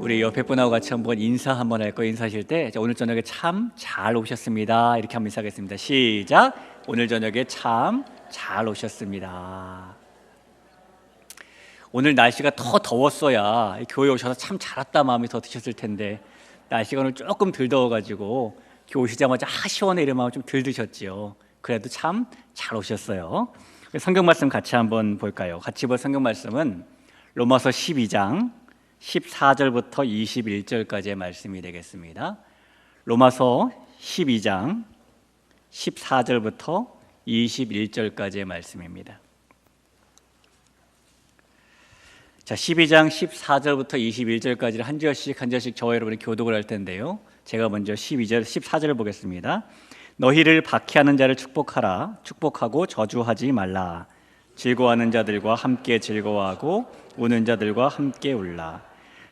우리 옆에 분하고 같이 한번 인사 한번 할 거예요. 인사하실 때 자, 오늘 저녁에 참 잘 오셨습니다. 이렇게 한번 인사하겠습니다. 시작. 오늘 저녁에 참 잘 오셨습니다. 오늘 날씨가 더 더웠어야 교회 오셔서 참 잘 왔다 마음이 더 드셨을 텐데 날씨가 오늘 조금 덜 더워가지고 교회 오시자마자 아 시원해 이런 마음 좀덜 드셨지요. 그래도 참 잘 오셨어요. 성경 말씀 같이 한번 볼까요? 같이 볼 성경 말씀은 로마서 12장 14절부터 21절까지의 말씀이 되겠습니다. 로마서 12장 14절부터 21절까지의 말씀입니다. 자, 12장 14절부터 21절까지를 한 절씩 한 절씩 저와 여러분이 교독을 할 텐데요. 제가 먼저 12절 14절을 보겠습니다. 너희를 박해하는 자를 축복하라 축복하고 저주하지 말라 즐거워하는 자들과 함께 즐거워하고 우는 자들과 함께 울라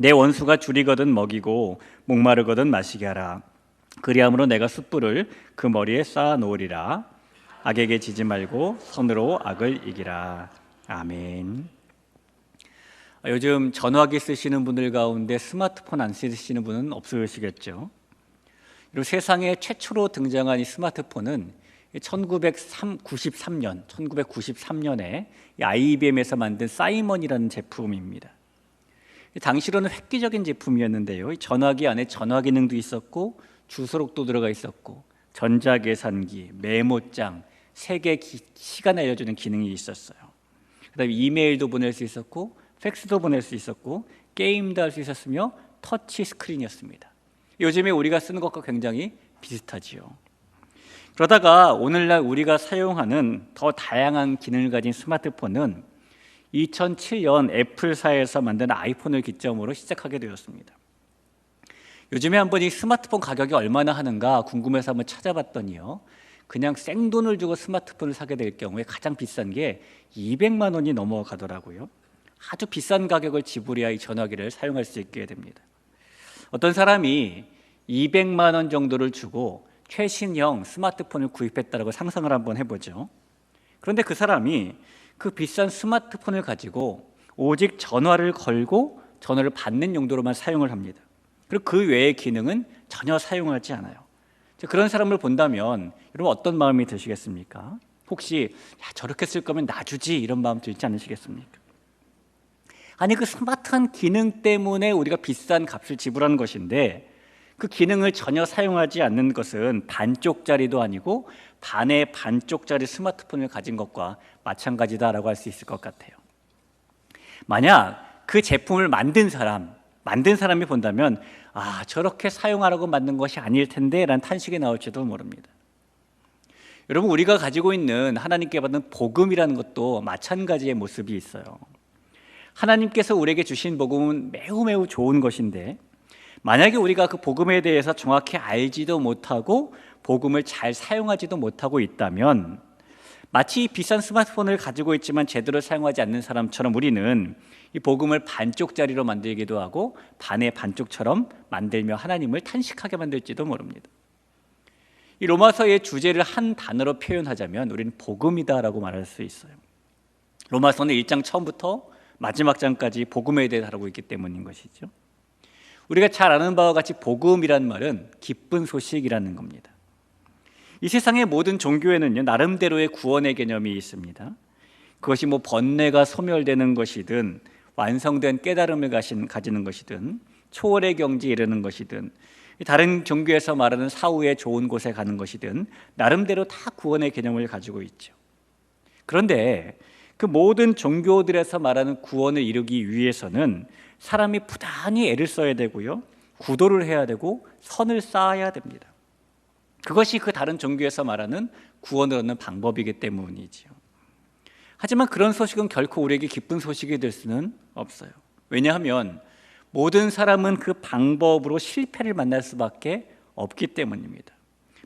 내 원수가 줄이거든 먹이고 목마르거든 마시게 하라 그리함으로 내가 숯불을 그 머리에 쌓아 놓으리라 악에게 지지 말고 선으로 악을 이기라 아멘. 아, 요즘 전화기 쓰시는 분들 가운데 스마트폰 안 쓰시는 분은 없으시겠죠. 그리고 세상에 최초로 등장한 이 스마트폰은 1993년, 1993년에 IBM에서 만든 사이먼이라는 제품입니다. 당시로는 획기적인 제품이었는데요. 이 전화기 안에 전화 기능도 있었고 주소록도 들어가 있었고 전자계산기, 메모장, 세계 기, 시간 알려주는 기능이 있었어요. 그다음에 이메일도 보낼 수 있었고 팩스도 보낼 수 있었고 게임도 할 수 있었으며 터치 스크린이었습니다. 요즘에 우리가 쓰는 것과 굉장히 비슷하지요. 그러다가 오늘날 우리가 사용하는 더 다양한 기능을 가진 스마트폰은 2007년 애플사에서 만든 아이폰을 기점으로 시작하게 되었습니다. 요즘에 한번 이 스마트폰 가격이 얼마나 하는가 궁금해서 한번 찾아봤더니요. 그냥 생돈을 주고 스마트폰을 사게 될 경우에 가장 비싼 게 200만 원이 넘어가더라고요. 아주 비싼 가격을 지불해야 이 전화기를 사용할 수 있게 됩니다. 어떤 사람이 200만 원 정도를 주고 최신형 스마트폰을 구입했다고 상상을 한번 해보죠. 그런데 그 사람이 그 비싼 스마트폰을 가지고 오직 전화를 걸고 전화를 받는 용도로만 사용을 합니다. 그리고 그 외의 기능은 전혀 사용하지 않아요. 그런 사람을 본다면 여러분 어떤 마음이 드시겠습니까? 혹시 야, 저렇게 쓸 거면 놔주지 이런 마음 들지 않으시겠습니까? 아니 그 스마트한 기능 때문에 우리가 비싼 값을 지불하는 것인데 그 기능을 전혀 사용하지 않는 것은 반쪽짜리도 아니고 반의 반쪽짜리 스마트폰을 가진 것과 마찬가지다라고 할 수 있을 것 같아요. 만약 그 제품을 만든 사람, 만든 사람이 본다면 아 저렇게 사용하라고 만든 것이 아닐 텐데 라는 탄식이 나올지도 모릅니다. 여러분 우리가 가지고 있는 하나님께 받는 복음이라는 것도 마찬가지의 모습이 있어요. 하나님께서 우리에게 주신 복음은 매우 매우 좋은 것인데 만약에 우리가 그 복음에 대해서 정확히 알지도 못하고 복음을 잘 사용하지도 못하고 있다면 마치 비싼 스마트폰을 가지고 있지만 제대로 사용하지 않는 사람처럼 우리는 이 복음을 반쪽짜리로 만들기도 하고 반의 반쪽처럼 만들며 하나님을 탄식하게 만들지도 모릅니다. 이 로마서의 주제를 한 단어로 표현하자면 우리는 복음이다라고 말할 수 있어요. 로마서는 1장 처음부터 마지막 장까지 복음에 대해 다루고 있기 때문인 것이죠. 우리가 잘 아는 바와 같이 복음이란 말은 기쁜 소식이라는 겁니다. 이 세상의 모든 종교에는요 나름대로의 구원의 개념이 있습니다. 그것이 뭐 번뇌가 소멸되는 것이든 완성된 깨달음을 가신, 가지는 것이든 초월의 경지에 이르는 것이든 다른 종교에서 말하는 사후에 좋은 곳에 가는 것이든 나름대로 다 구원의 개념을 가지고 있죠. 그런데 그 모든 종교들에서 말하는 구원을 이루기 위해서는 사람이 부단히 애를 써야 되고요. 구도를 해야 되고 선을 쌓아야 됩니다. 그것이 그 다른 종교에서 말하는 구원을 얻는 방법이기 때문이지요. 하지만 그런 소식은 결코 우리에게 기쁜 소식이 될 수는 없어요. 왜냐하면 모든 사람은 그 방법으로 실패를 만날 수밖에 없기 때문입니다.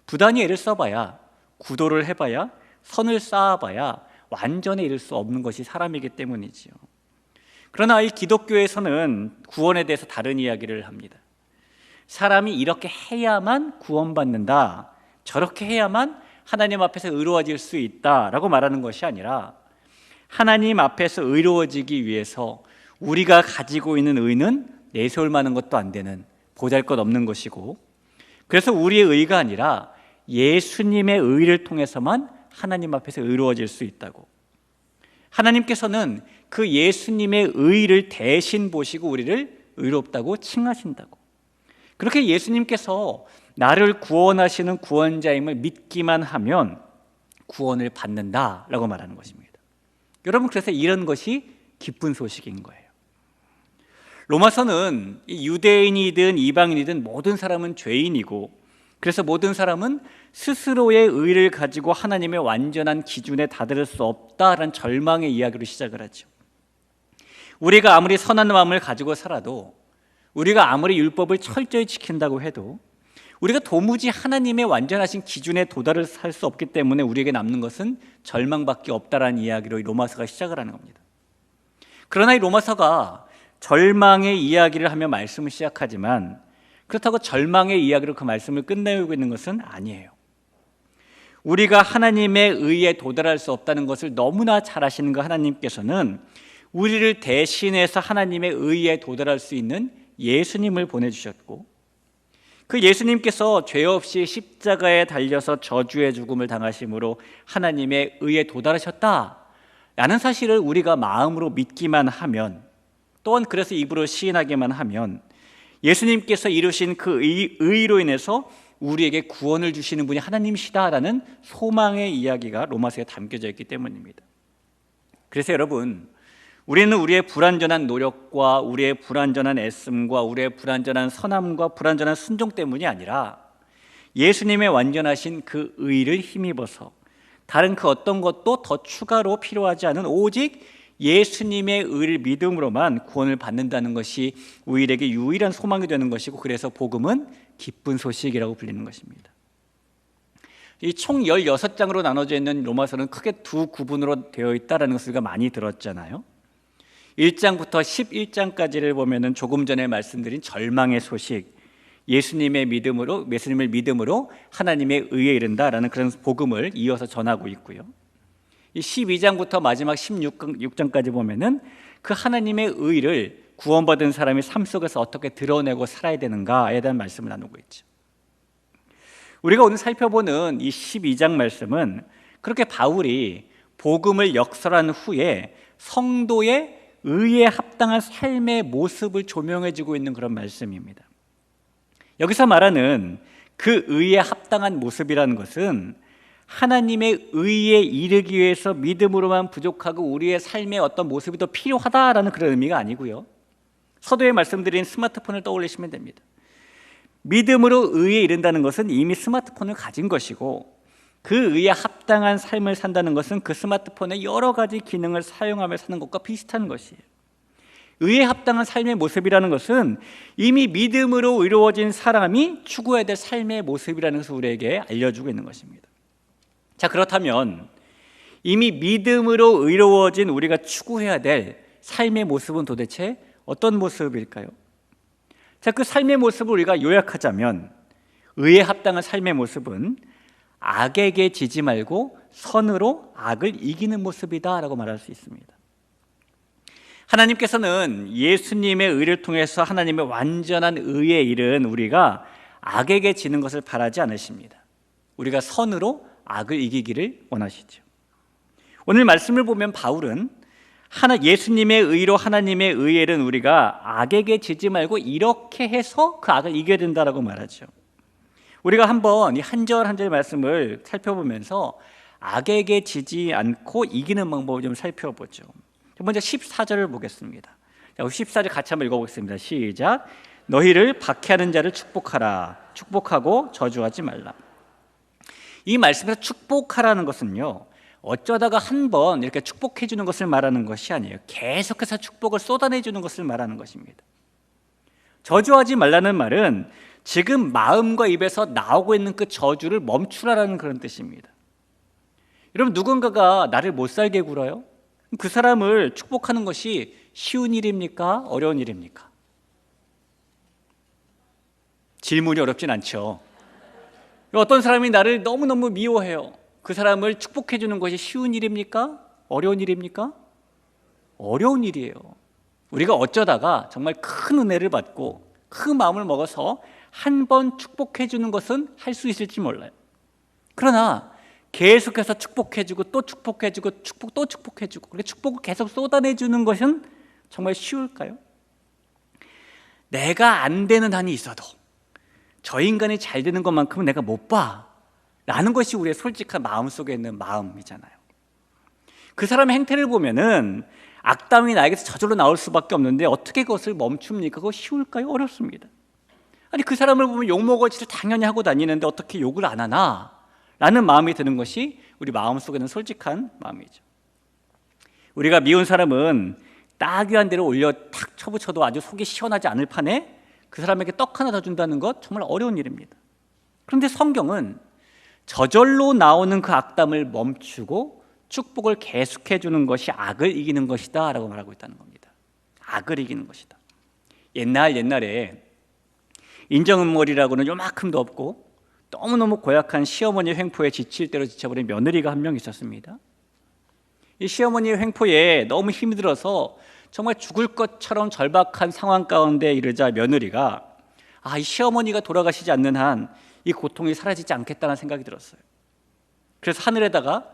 부단히 애를 써봐야 구도를 해봐야 선을 쌓아봐야 완전에 이를 수 없는 것이 사람이기 때문이지요. 그러나 이 기독교에서는 구원에 대해서 다른 이야기를 합니다. 사람이 이렇게 해야만 구원받는다. 저렇게 해야만 하나님 앞에서 의로워질 수 있다라고 말하는 것이 아니라 하나님 앞에서 의로워지기 위해서 우리가 가지고 있는 의는 내세울 만한 것도 안 되는 보잘 것 없는 것이고 그래서 우리의 의가 아니라 예수님의 의를 통해서만 하나님 앞에서 의로워질 수 있다고. 하나님께서는 그 예수님의 의를 대신 보시고 우리를 의롭다고 칭하신다고. 그렇게 예수님께서 나를 구원하시는 구원자임을 믿기만 하면 구원을 받는다라고 말하는 것입니다. 여러분 그래서 이런 것이 기쁜 소식인 거예요. 로마서는 유대인이든 이방인이든 모든 사람은 죄인이고 그래서 모든 사람은 스스로의 의를 가지고 하나님의 완전한 기준에 다다를 수 없다라는 절망의 이야기로 시작을 하죠. 우리가 아무리 선한 마음을 가지고 살아도 우리가 아무리 율법을 철저히 지킨다고 해도 우리가 도무지 하나님의 완전하신 기준에 도달을 할 수 없기 때문에 우리에게 남는 것은 절망밖에 없다라는 이야기로 이 로마서가 시작을 하는 겁니다. 그러나 이 로마서가 절망의 이야기를 하며 말씀을 시작하지만 그렇다고 절망의 이야기로 그 말씀을 끝내고 있는 것은 아니에요. 우리가 하나님의 의에 도달할 수 없다는 것을 너무나 잘 아시는 그 하나님께서는 우리를 대신해서 하나님의 의에 도달할 수 있는 예수님을 보내주셨고 그 예수님께서 죄 없이 십자가에 달려서 저주의 죽음을 당하심으로 하나님의 의에 도달하셨다. 라는 사실을 우리가 마음으로 믿기만 하면 또한 그래서 입으로 시인하기만 하면 예수님께서 이루신 그 의, 의로 인해서 우리에게 구원을 주시는 분이 하나님이시다라는 소망의 이야기가 로마서에 담겨져 있기 때문입니다. 그래서 여러분, 우리는 우리의 불완전한 노력과 우리의 불완전한 애씀과 우리의 불완전한 선함과 불완전한 순종 때문이 아니라 예수님의 완전하신 그 의를 힘입어서 다른 그 어떤 것도 더 추가로 필요하지 않은 오직 예수님의 의를 믿음으로만 구원을 받는다는 것이 우리에게 유일한 소망이 되는 것이고 그래서 복음은 기쁜 소식이라고 불리는 것입니다. 이 총 16장으로 나눠져 있는 로마서는 크게 두 구분으로 되어 있다라는 것을 우리가 많이 들었잖아요. 1장부터 11장까지를 보면은 조금 전에 말씀드린 절망의 소식, 예수님의 믿음으로 예수님을 믿음으로 하나님의 의에 이른다라는 그런 복음을 이어서 전하고 있고요. 이 12장부터 마지막 16장까지 보면은 그 하나님의 의를 구원받은 사람이 삶 속에서 어떻게 드러내고 살아야 되는가에 대한 말씀을 나누고 있죠. 우리가 오늘 살펴보는 이 12장 말씀은 그렇게 바울이 복음을 역설한 후에 성도의 의에 합당한 삶의 모습을 조명해 주고 있는 그런 말씀입니다. 여기서 말하는 그 의에 합당한 모습이라는 것은 하나님의 의에 이르기 위해서 믿음으로만 부족하고 우리의 삶의 어떤 모습이 더 필요하다라는 그런 의미가 아니고요. 서도에 말씀드린 스마트폰을 떠올리시면 됩니다. 믿음으로 의에 이른다는 것은 이미 스마트폰을 가진 것이고 그 의에 합당한 삶을 산다는 것은 그 스마트폰의 여러 가지 기능을 사용하며 사는 것과 비슷한 것이에요. 의에 합당한 삶의 모습이라는 것은 이미 믿음으로 의로워진 사람이 추구해야 될 삶의 모습이라는 것을 우리에게 알려주고 있는 것입니다. 자, 그렇다면 이미 믿음으로 의로워진 우리가 추구해야 될 삶의 모습은 도대체 어떤 모습일까요? 자, 그 삶의 모습을 우리가 요약하자면 의에 합당한 삶의 모습은 악에게 지지 말고 선으로 악을 이기는 모습이다라고 말할 수 있습니다. 하나님께서는 예수님의 의를 통해서 하나님의 완전한 의에 이른 우리가 악에게 지는 것을 바라지 않으십니다. 우리가 선으로 악을 이기기를 원하시죠. 오늘 말씀을 보면 바울은 하나 예수님의 의로 하나님의 의에는 우리가 악에게 지지 말고 이렇게 해서 그 악을 이겨야 된다라고 말하죠. 우리가 한번 이 한 절 한 절 말씀을 살펴보면서 악에게 지지 않고 이기는 방법을 좀 살펴보죠. 먼저 14절을 보겠습니다. 자, 14절 같이 한번 읽어보겠습니다. 시작. 너희를 박해하는 자를 축복하라. 축복하고 저주하지 말라. 이 말씀에서 축복하라는 것은요. 어쩌다가 한 번 이렇게 축복해 주는 것을 말하는 것이 아니에요. 계속해서 축복을 쏟아내 주는 것을 말하는 것입니다. 저주하지 말라는 말은 지금 마음과 입에서 나오고 있는 그 저주를 멈추라라는 그런 뜻입니다. 여러분 누군가가 나를 못 살게 굴어요? 그 사람을 축복하는 것이 쉬운 일입니까? 어려운 일입니까? 질문이 어렵진 않죠. 어떤 사람이 나를 너무너무 미워해요. 그 사람을 축복해 주는 것이 쉬운 일입니까? 어려운 일입니까? 어려운 일이에요. 우리가 어쩌다가 정말 큰 은혜를 받고 큰 마음을 먹어서 한 번 축복해 주는 것은 할 수 있을지 몰라요. 그러나 계속해서 축복해 주고 또 축복해 주고 축복 또 축복해 주고 그렇게 축복을 계속 쏟아내 주는 것은 정말 쉬울까요? 내가 안 되는 한이 있어도 저 인간이 잘 되는 것만큼은 내가 못 봐. 라는 것이 우리의 솔직한 마음 속에 있는 마음이잖아요. 그 사람의 행태를 보면은 악담이 나에게서 저절로 나올 수밖에 없는데 어떻게 그것을 멈춥니까? 그거 쉬울까요? 어렵습니다. 아니 그 사람을 보면 욕먹어치를 당연히 하고 다니는데 어떻게 욕을 안 하나? 라는 마음이 드는 것이 우리 마음 속에는 솔직한 마음이죠. 우리가 미운 사람은 따귀한 대로 올려 탁 쳐붙여도 아주 속이 시원하지 않을 판에 그 사람에게 떡 하나 더 준다는 것 정말 어려운 일입니다. 그런데 성경은 저절로 나오는 그 악담을 멈추고 축복을 계속해 주는 것이 악을 이기는 것이다 라고 말하고 있다는 겁니다. 악을 이기는 것이다. 옛날 옛날에 인정머리라고는 요만큼도 없고 너무너무 고약한 시어머니 횡포에 지칠 대로 지쳐버린 며느리가 한 명 있었습니다. 이 시어머니의 횡포에 너무 힘이 들어서 정말 죽을 것처럼 절박한 상황 가운데 이르자 며느리가 아, 이 시어머니가 돌아가시지 않는 한 이 고통이 사라지지 않겠다는 생각이 들었어요. 그래서 하늘에다가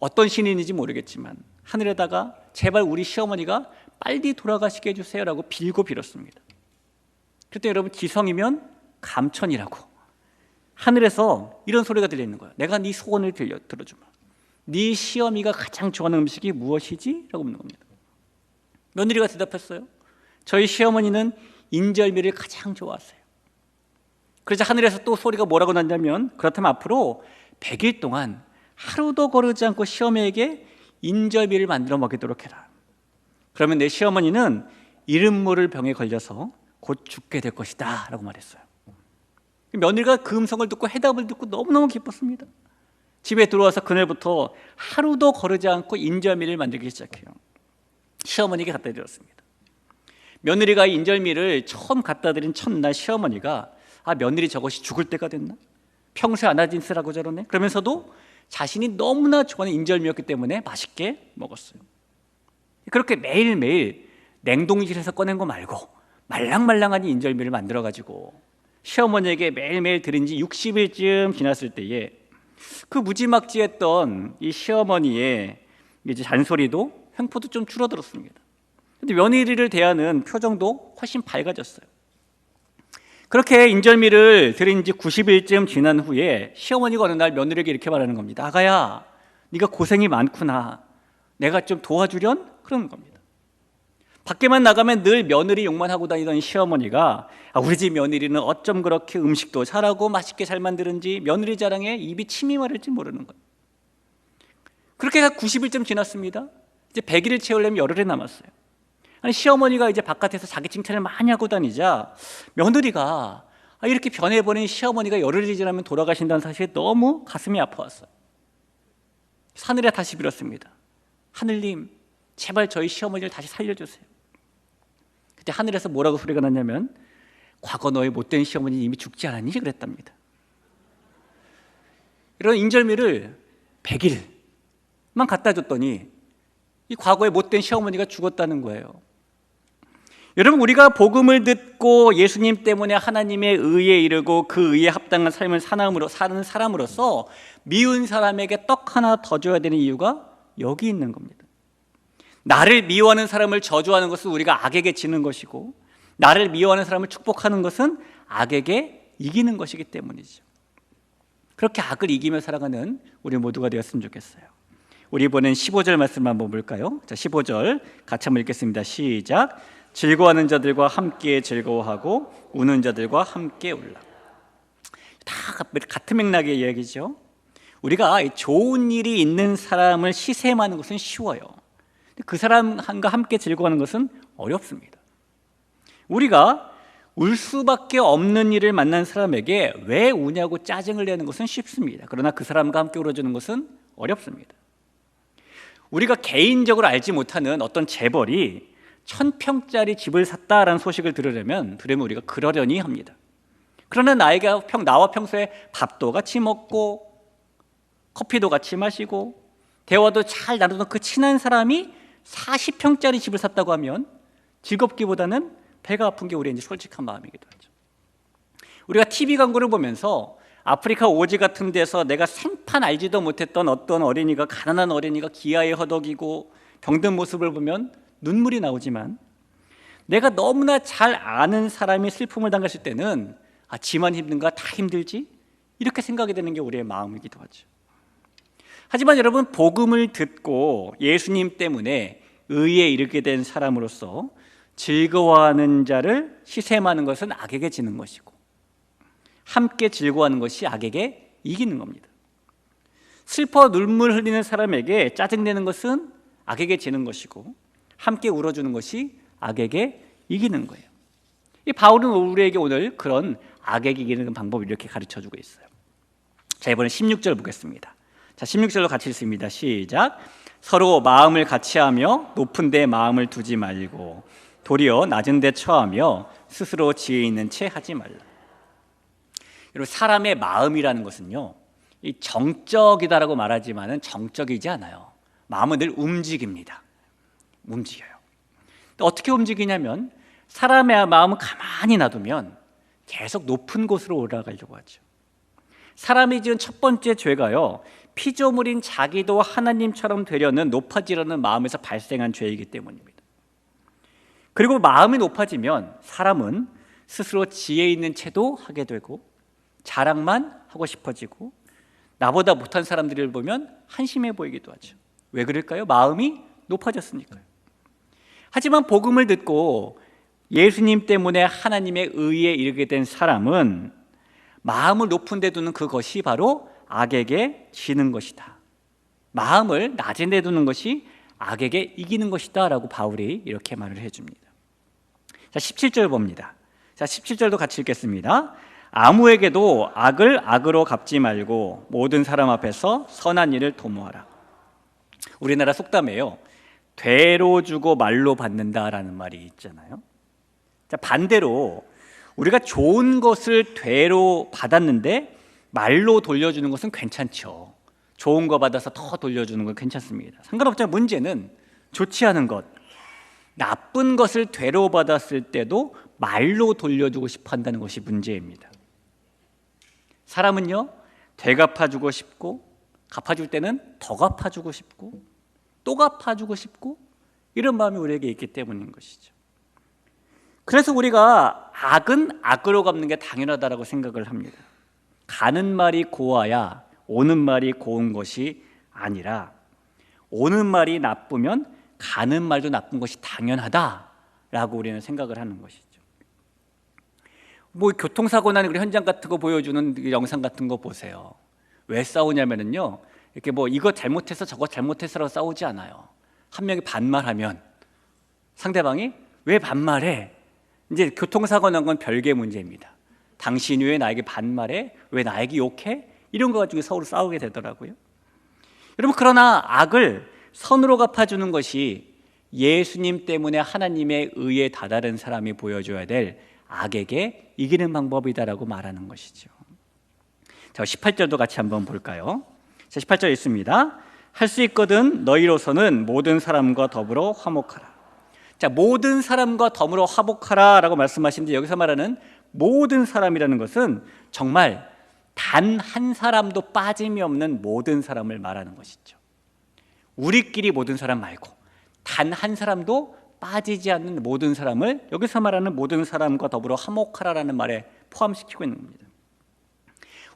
어떤 신인인지 모르겠지만 하늘에다가 제발 우리 시어머니가 빨리 돌아가시게 해주세요라고 빌고 빌었습니다. 그때 여러분 기성이면 감천이라고 하늘에서 이런 소리가 들리는 거예요. 내가 네 소원을 들려 들어주마. 네 시어미가 가장 좋아하는 음식이 무엇이지? 라고 묻는 겁니다. 며느리가 대답했어요. 저희 시어머니는 인절미를 가장 좋아하세요. 그러자 하늘에서 또 소리가 뭐라고 났냐면 그렇다면 앞으로 100일 동안 하루도 거르지 않고 시어머니에게 인절미를 만들어 먹이도록 해라. 그러면 내 시어머니는 이름 모를 병에 걸려서 곧 죽게 될 것이다 라고 말했어요. 며느리가 그 음성을 듣고 해답을 듣고 너무너무 기뻤습니다. 집에 들어와서 그날부터 하루도 거르지 않고 인절미를 만들기 시작해요. 시어머니에게 갖다 드렸습니다. 며느리가 인절미를 처음 갖다 드린 첫날 시어머니가 아 며느리 저것이 죽을 때가 됐나? 평소에 쓰라고 저러네. 그러면서도 자신이 너무나 좋아하는 인절미였기 때문에 맛있게 먹었어요. 그렇게 매일매일 냉동실에서 꺼낸 거 말고 말랑말랑한 인절미를 만들어 가지고 시어머니에게 매일매일 드린 지 60일쯤 지났을 때에 그 무지막지했던 이 시어머니의 이제 잔소리도 횡포도 좀 줄어들었습니다. 근데 며느리를 대하는 표정도 훨씬 밝아졌어요. 그렇게 인절미를 드린 지 90일쯤 지난 후에 시어머니가 어느 날 며느리에게 이렇게 말하는 겁니다. 아가야, 네가 고생이 많구나. 내가 좀 도와주련? 그러는 겁니다. 밖에만 나가면 늘 며느리 욕만 하고 다니던 시어머니가 아, 우리 집 며느리는 어쩜 그렇게 음식도 잘하고 맛있게 잘 만드는지 며느리 자랑에 입이 침이 마를지 모르는 거예요. 그렇게 90일쯤 지났습니다. 이제 100일을 채우려면 열흘이 남았어요. 아니 시어머니가 이제 바깥에서 자기 칭찬을 많이 하고 다니자 며느리가 아, 이렇게 변해버린 시어머니가 열흘이 지나면 돌아가신다는 사실에 너무 가슴이 아파왔어요. 하늘에 다시 빌었습니다. 하늘님, 제발 저희 시어머니를 다시 살려주세요. 그때 하늘에서 뭐라고 소리가 났냐면 과거 너의 못된 시어머니 이미 죽지 않았니? 그랬답니다. 이런 인절미를 100일만 갖다 줬더니 이 과거의 못된 시어머니가 죽었다는 거예요. 여러분 우리가 복음을 듣고 예수님 때문에 하나님의 의에 이르고 그 의에 합당한 삶을 사람으로 사는 사람으로서 미운 사람에게 떡 하나 더 줘야 되는 이유가 여기 있는 겁니다. 나를 미워하는 사람을 저주하는 것은 우리가 악에게 지는 것이고 나를 미워하는 사람을 축복하는 것은 악에게 이기는 것이기 때문이죠. 그렇게 악을 이기며 살아가는 우리 모두가 되었으면 좋겠어요. 우리 이번엔 15절 말씀 한번 볼까요? 자, 15절 같이 한번 읽겠습니다. 시작. 즐거워하는 자들과 함께 즐거워하고 우는 자들과 함께 울라. 다 같은 맥락의 이야기죠. 우리가 좋은 일이 있는 사람을 시샘하는 것은 쉬워요. 그 사람과 함께 즐거워하는 것은 어렵습니다. 우리가 울 수밖에 없는 일을 만난 사람에게 왜 우냐고 짜증을 내는 것은 쉽습니다. 그러나 그 사람과 함께 울어주는 것은 어렵습니다. 우리가 개인적으로 알지 못하는 어떤 재벌이 천 평짜리 집을 샀다라는 소식을 들으려면 들으면 우리가 그러려니 합니다. 그러나 나에게 평 나와 평소에 밥도 같이 먹고 커피도 같이 마시고 대화도 잘 나누던 그 친한 사람이 40평짜리 집을 샀다고 하면 즐겁기보다는 배가 아픈 게 우리의 이제 솔직한 마음이기도 하죠. 우리가 TV 광고를 보면서 아프리카 오지 같은 데서 내가 생판 알지도 못했던 어떤 어린이가 가난한 어린이가 기아에 허덕이고 병든 모습을 보면 눈물이 나오지만 내가 너무나 잘 아는 사람이 슬픔을 당했을 때는 아, 지만 힘든가 다 힘들지? 이렇게 생각이 되는 게 우리의 마음이기도 하죠. 하지만 여러분 복음을 듣고 예수님 때문에 의에 이르게 된 사람으로서 즐거워하는 자를 시샘하는 것은 악에게 지는 것이고 함께 즐거워하는 것이 악에게 이기는 겁니다. 슬퍼 눈물 흘리는 사람에게 짜증내는 것은 악에게 지는 것이고 함께 울어주는 것이 악에게 이기는 거예요. 이 바울은 우리에게 오늘 그런 악에게 이기는 방법을 이렇게 가르쳐 주고 있어요. 자, 이번에 16절 보겠습니다. 자, 16절로 같이 읽습니다. 시작. 서로 마음을 같이 하며 높은 데 마음을 두지 말고 도리어 낮은 데 처하며 스스로 지혜 있는 채 하지 말라. 여러분 사람의 마음이라는 것은요. 이 정적이다라고 말하지만은 정적이지 않아요. 마음은 늘 움직입니다. 움직여요. 어떻게 움직이냐면 사람의 마음은 가만히 놔두면 계속 높은 곳으로 올라가려고 하죠. 사람이 지은 첫 번째 죄가요. 피조물인 자기도 하나님처럼 되려는 높아지려는 마음에서 발생한 죄이기 때문입니다. 그리고 마음이 높아지면 사람은 스스로 지혜 있는 채도 하게 되고 자랑만 하고 싶어지고 나보다 못한 사람들을 보면 한심해 보이기도 하죠. 왜 그럴까요? 마음이 높아졌으니까요. 하지만 복음을 듣고 예수님 때문에 하나님의 의에 이르게 된 사람은 마음을 높은 데 두는 그것이 바로 악에게 지는 것이다. 마음을 낮은 데 두는 것이 악에게 이기는 것이다 라고 바울이 이렇게 말을 해줍니다. 자, 17절 봅니다. 자, 17절도 같이 읽겠습니다. 아무에게도 악을 악으로 갚지 말고 모든 사람 앞에서 선한 일을 도모하라. 우리나라 속담에요. 되로 주고 말로 받는다라는 말이 있잖아요. 자, 반대로 우리가 좋은 것을 되로 받았는데 말로 돌려주는 것은 괜찮죠. 좋은 거 받아서 더 돌려주는 건 괜찮습니다. 상관없지만 문제는 않은 것, 나쁜 것을 되로 받았을 때도 말로 돌려주고 싶어 한다는 것이 문제입니다. 사람은요, 되갚아주고 싶고, 갚아줄 때는 더 갚아주고 싶고, 또 갚아주고 싶고, 이런 마음이 우리에게 있기 때문인 것이죠. 그래서 우리가 악은 악으로 갚는 게 당연하다라고 생각을 합니다. 가는 말이 고와야 오는 말이 고운 것이 아니라 오는 말이 나쁘면 가는 말도 나쁜 것이 당연하다라고 우리는 생각을 하는 것이죠. 뭐 교통사고 나는 그 현장 같은 거 보여주는 그 영상 같은 거 보세요. 왜 싸우냐면은요. 이렇게 뭐 이거 잘못해서 저거 잘못해서라고 싸우지 않아요. 한 명이 반말하면 상대방이 왜 반말해? 이제 교통사고 난 건 별개 문제입니다. 당신이 왜 나에게 반말해? 왜 나에게 욕해? 이런 거 가지고 서로 싸우게 되더라고요. 여러분 그러나 악을 선으로 갚아주는 것이 예수님 때문에 하나님의 의에 다다른 사람이 보여줘야 될 악에게 이기는 방법이다라고 말하는 것이죠. 자, 18절도 같이 한번 볼까요? 자, 18절 있습니다. 할 수 있거든 너희로서는 모든 사람과 더불어 화목하라. 자, 모든 사람과 더불어 화목하라라고 말씀하시는데 여기서 말하는 모든 사람이라는 것은 정말 단 한 사람도 빠짐이 없는 모든 사람을 말하는 것이죠. 우리끼리 모든 사람 말고 단 한 사람도 빠지지 않는 모든 사람을 여기서 말하는 모든 사람과 더불어 화목하라라는 말에 포함시키고 있는 겁니다.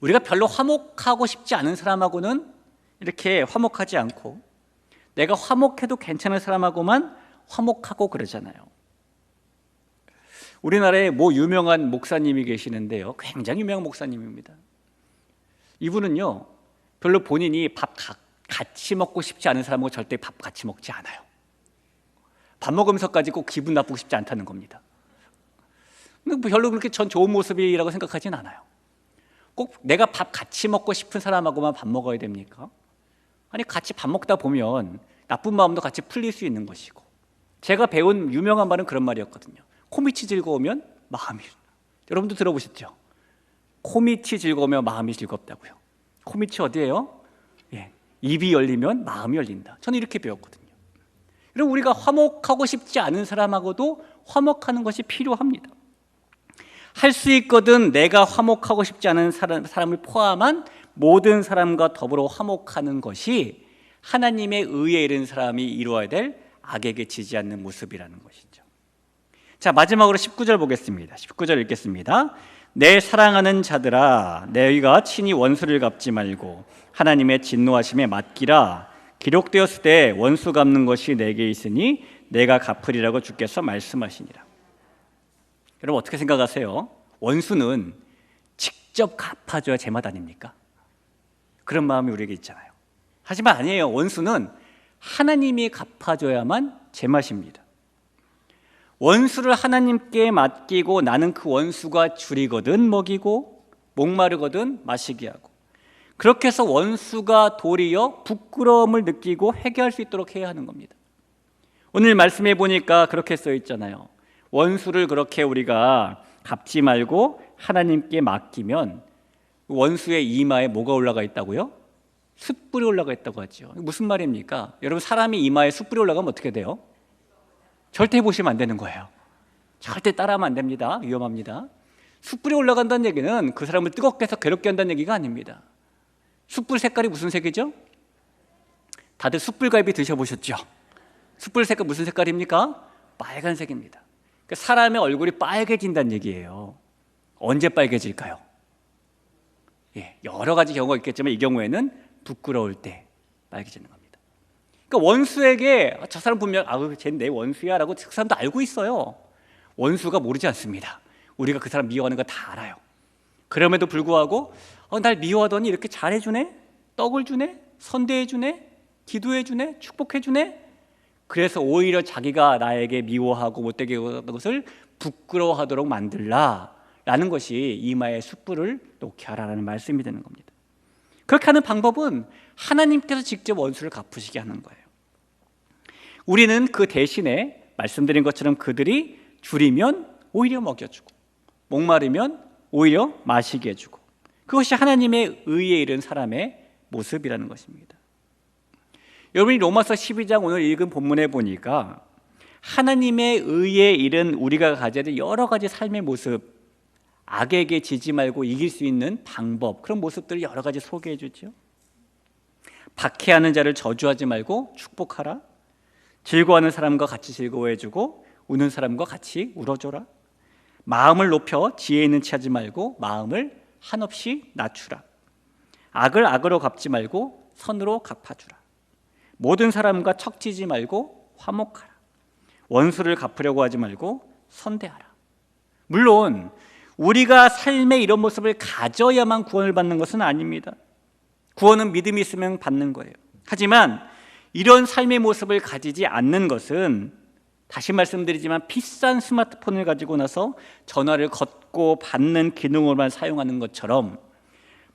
우리가 별로 화목하고 싶지 않은 사람하고는 이렇게 화목하지 않고 내가 화목해도 괜찮은 사람하고만 화목하고 그러잖아요. 우리나라에 뭐 유명한 목사님이 계시는데요. 굉장히 유명한 목사님입니다. 이분은요, 별로 본인이 밥 같이 먹고 싶지 않은 사람하고 절대 밥 같이 먹지 않아요. 밥 먹으면서까지 꼭 기분 나쁘고 싶지 않다는 겁니다. 근데 뭐 별로 그렇게 전 좋은 모습이라고 생각하진 않아요. 꼭 내가 밥 같이 먹고 싶은 사람하고만 밥 먹어야 됩니까? 아니 같이 밥 먹다 보면 나쁜 마음도 같이 풀릴 수 있는 것이고 제가 배운 유명한 말은 그런 말이었거든요. 코밑이 즐거우면 마음이 여러분도 들어보셨죠? 코밑이 즐거우면 마음이 즐겁다고요. 코밑이 어디예요? 예, 입이 열리면 마음이 열린다. 저는 이렇게 배웠거든요. 여러분 우리가 화목하고 싶지 않은 사람하고도 화목하는 것이 필요합니다. 할 수 있거든 내가 화목하고 싶지 않은 사람, 사람을 포함한 모든 사람과 더불어 화목하는 것이 하나님의 의에 이른 사람이 이루어야 될 악에게 지지 않는 모습이라는 것이죠. 자, 마지막으로 19절 보겠습니다. 19절 읽겠습니다. 내 사랑하는 자들아 너희가 친히 원수를 갚지 말고 하나님의 진노하심에 맡기라 기록되었을 때 원수 갚는 것이 내게 있으니 내가 갚으리라고 주께서 말씀하시니라. 여러분 어떻게 생각하세요? 원수는 직접 갚아줘야 제맛 아닙니까? 그런 마음이 우리에게 있잖아요. 하지만 아니에요. 원수는 하나님이 갚아줘야만 제맛입니다. 원수를 하나님께 맡기고 나는 그 원수가 줄이거든 먹이고 목마르거든 마시게 하고 그렇게 해서 원수가 도리어 부끄러움을 느끼고 회개할 수 있도록 해야 하는 겁니다. 오늘 말씀해 보니까 그렇게 써 있잖아요. 원수를 그렇게 우리가 갚지 말고 하나님께 맡기면 원수의 이마에 뭐가 올라가 있다고요? 숯불이 올라가 있다고 하죠. 무슨 말입니까? 여러분 사람이 이마에 숯불이 올라가면 어떻게 돼요? 절대 보시면 안 되는 거예요. 절대 따라하면 안 됩니다. 위험합니다. 숯불이 올라간다는 얘기는 그 사람을 뜨겁게 해서 괴롭게 한다는 얘기가 아닙니다. 숯불 색깔이 무슨 색이죠? 다들 숯불갈비 드셔보셨죠? 숯불 색깔 무슨 색깔입니까? 빨간색입니다. 그러니까 사람의 얼굴이 빨개진다는 얘기예요. 언제 빨개질까요? 예, 여러 가지 경우가 있겠지만 이 경우에는 부끄러울 때 빨개지는 겁니다. 그러니까 원수에게 아, 저 사람 분명 아우 쟤내 원수야라고 그 사람도 알고 있어요. 원수가 모르지 않습니다. 우리가 그 사람 미워하는 거 다 알아요. 그럼에도 불구하고 어, 날 미워하더니 이렇게 잘해주네, 떡을 주네, 선대해주네, 기도해주네, 축복해주네. 그래서 오히려 자기가 나에게 미워하고 못되게 하는 것을 부끄러워하도록 만들라라는 것이 이마에 숯불을 놓게 하라라는 말씀이 되는 겁니다. 그렇게 하는 방법은 하나님께서 직접 원수를 갚으시게 하는 거예요. 우리는 그 대신에 말씀드린 것처럼 그들이 줄이면 오히려 먹여주고 목마르면 오히려 마시게 해주고 그것이 하나님의 의에 이른 사람의 모습이라는 것입니다. 여러분이 로마서 12장 오늘 읽은 본문에 보니까 하나님의 의에 이른 우리가 가져야 될 여러 가지 삶의 모습 악에게 지지 말고 이길 수 있는 방법 그런 모습들을 여러 가지 소개해 주죠. 박해하는 자를 저주하지 말고 축복하라. 즐거워하는 사람과 같이 즐거워해 주고 우는 사람과 같이 울어줘라. 마음을 높여 지혜 있는 체 하지 말고 마음을 한없이 낮추라. 악을 악으로 갚지 말고 선으로 갚아주라. 모든 사람과 척지지 말고 화목하라. 원수를 갚으려고 하지 말고 선대하라. 물론 우리가 삶의 이런 모습을 가져야만 구원을 받는 것은 아닙니다. 구원은 믿음이 있으면 받는 거예요. 하지만 이런 삶의 모습을 가지지 않는 것은 다시 말씀드리지만 비싼 스마트폰을 가지고 나서 전화를 걷고 받는 기능으로만 사용하는 것처럼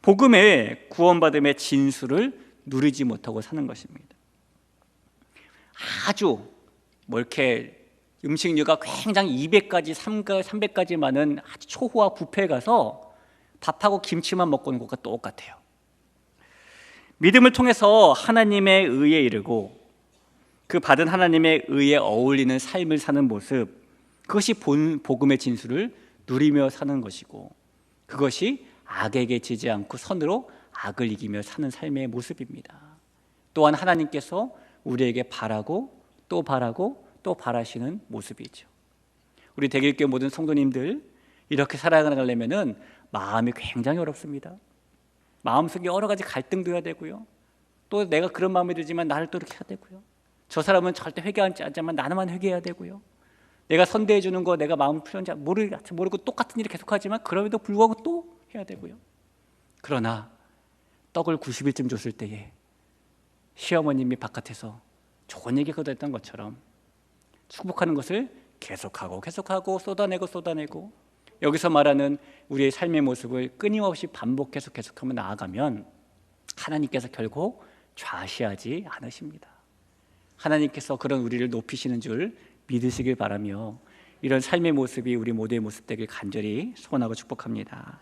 복음의 구원받음의 진수를 누리지 못하고 사는 것입니다. 아주 뭐 이렇게 음식류가 굉장히 200가지, 300가지 많은 아주 초호화 뷔페 가서 밥하고 김치만 먹고 오는 것과 똑같아요. 믿음을 통해서 하나님의 의에 이르고 그 받은 하나님의 의에 어울리는 삶을 사는 모습 그것이 본 복음의 진수를 누리며 사는 것이고 그것이 악에게 지지 않고 선으로 악을 이기며 사는 삶의 모습입니다. 또한 하나님께서 우리에게 바라고 또 바라고 또 바라시는 모습이죠. 우리 대길교 모든 성도님들 이렇게 살아가려면은 마음이 굉장히 어렵습니다. 마음속에 여러 가지 갈등도 해야 되고요. 또 내가 그런 마음이 들지만 나를 또 이렇게 해야 되고요. 저 사람은 절대 회개하지 않지만 나만 회개해야 되고요. 내가 선대해 주는 거 내가 마음 풀는지 모르 모르고 똑같은 일을 계속하지만 그럼에도 불구하고 또 해야 되고요. 그러나 떡을 90일쯤 줬을 때에 시어머님이 바깥에서 좋은 얘기가 됐던 것처럼 축복하는 것을 계속하고 계속하고 쏟아내고 쏟아내고 여기서 말하는 우리의 삶의 모습을 끊임없이 반복해서 계속하며 나아가면 하나님께서 결국 좌시하지 않으십니다. 하나님께서 그런 우리를 높이시는 줄 믿으시길 바라며 이런 삶의 모습이 우리 모두의 모습 되길 간절히 소원하고 축복합니다.